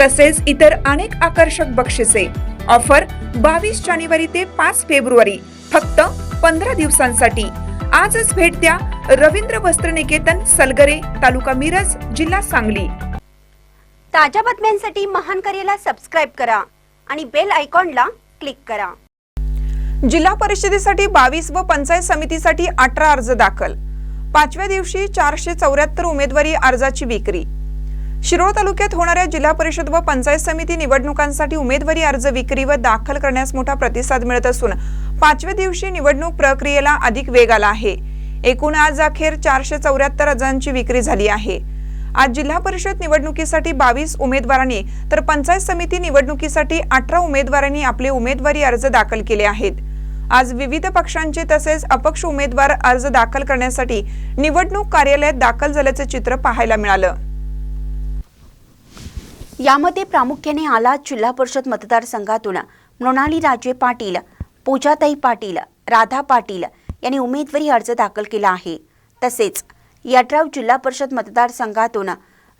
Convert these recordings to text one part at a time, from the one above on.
तसेच इतर अनेक आकर्षक बक्षिसे. ऑफर बावीस जानेवारी ते पाच फेब्रुवारी फक्त पंधरा दिवसांसाठी. आजच भेट द्या रवींद्र वस्त्र निकेतन सलगरे तालुका मिरज जिल्हा सांगली. ताज्या बातम्यांसाठी महान करेला सबस्क्राईब करा आणि बेल आयकॉनला क्लिक करा. जिल्हा परिषदेसाठी बावीस व पंचायत समितीसाठी अठरा अर्ज दाखल. पाचव्या दिवशी चारशे चौऱ्याहत्तर उमेदवारी अर्जाची विक्री. शिरोळ तालुक्यात होणाऱ्या जिल्हा परिषद व पंचायत समिती निवडणुकांसाठी उमेदवारी अर्ज विक्री व दाखल करण्यास मोठा प्रतिसाद मिळत असून पाचव्या दिवशी निवडणूक प्रक्रियेला अधिक वेग आला आहे. एकूण आज अखेर चारशे चौऱ्याहत्तर अर्जांची विक्री झाली आहे. आज जिल्हा परिषद निवडणुकीसाठी बावीस उमेदवारांनी तर पंचायत समिती निवडणुकीसाठी अठरा उमेदवारांनी आपले उमेदवारी अर्ज दाखल केले आहेत. आज विविध पक्षांचे तसेच अपक्ष उमेदवार अर्ज दाखल करण्यासाठी निवडणूक कार्यालयात दाखल झाल्याचे चित्र पाहायला मिळालं. यामध्ये प्रामुख्याने आला जिल्हा परिषद मतदारसंघातून मृणाली राजे पाटील पूजाताई पाटील राधा पाटील यांनी उमेदवारी अर्ज दाखल केला आहे. तसेच यड्राव जिल्हा परिषद मतदारसंघातून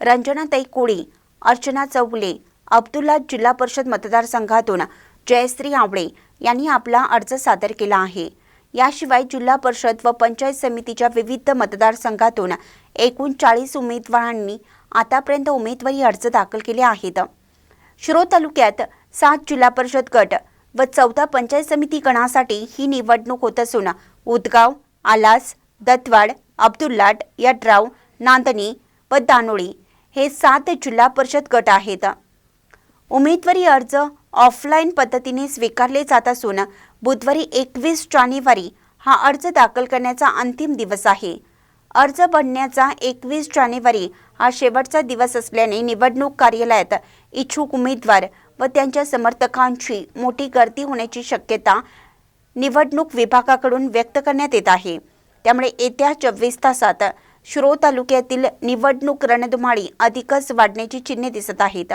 रंजनाताई कोळी अर्चना चौगले अब्दुल्ला जिल्हा परिषद मतदारसंघातून जयश्री आवळे यांनी आपला अर्ज सादर केला आहे. याशिवाय जिल्हा परिषद व पंचायत समितीच्या विविध मतदारसंघातून एकूण चाळीस उमेदवारांनी आतापर्यंत उमेदवारी अर्ज दाखल केले आहेत. शिरो तालुक्यात सात जिल्हा परिषद गट व चौदा पंचायत समिती गणासाठी ही निवडणूक होत असून उदगाव आलास दत्तवाड अब्दुल्लाट यड्राव नांदणी व दानोळी हे सात जिल्हा परिषद गट आहेत. उमेदवारी अर्ज ऑफलाईन पद्धतीने स्वीकारले जात असून बुधवारी एकवीस जानेवारी हा अर्ज दाखल करण्याचा अंतिम दिवस आहे. अर्ज भरण्याचा एकवीस जानेवारी हा शेवटचा दिवस असल्याने निवडणूक कार्यालयात इच्छुक उमेदवार व त्यांच्या समर्थकांची मोठी गर्दी होण्याची शक्यता निवडणूक विभागाकडून व्यक्त करण्यात येत आहे. त्यामुळे येत्या चोवीस तासात श्रो तालुक्यातील निवडणूक रणधुमाळी अधिकच वाढण्याची चिन्हे दिसत आहेत.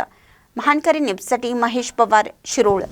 महानकरी न्यूजसाठी महेश पवार शिरोळ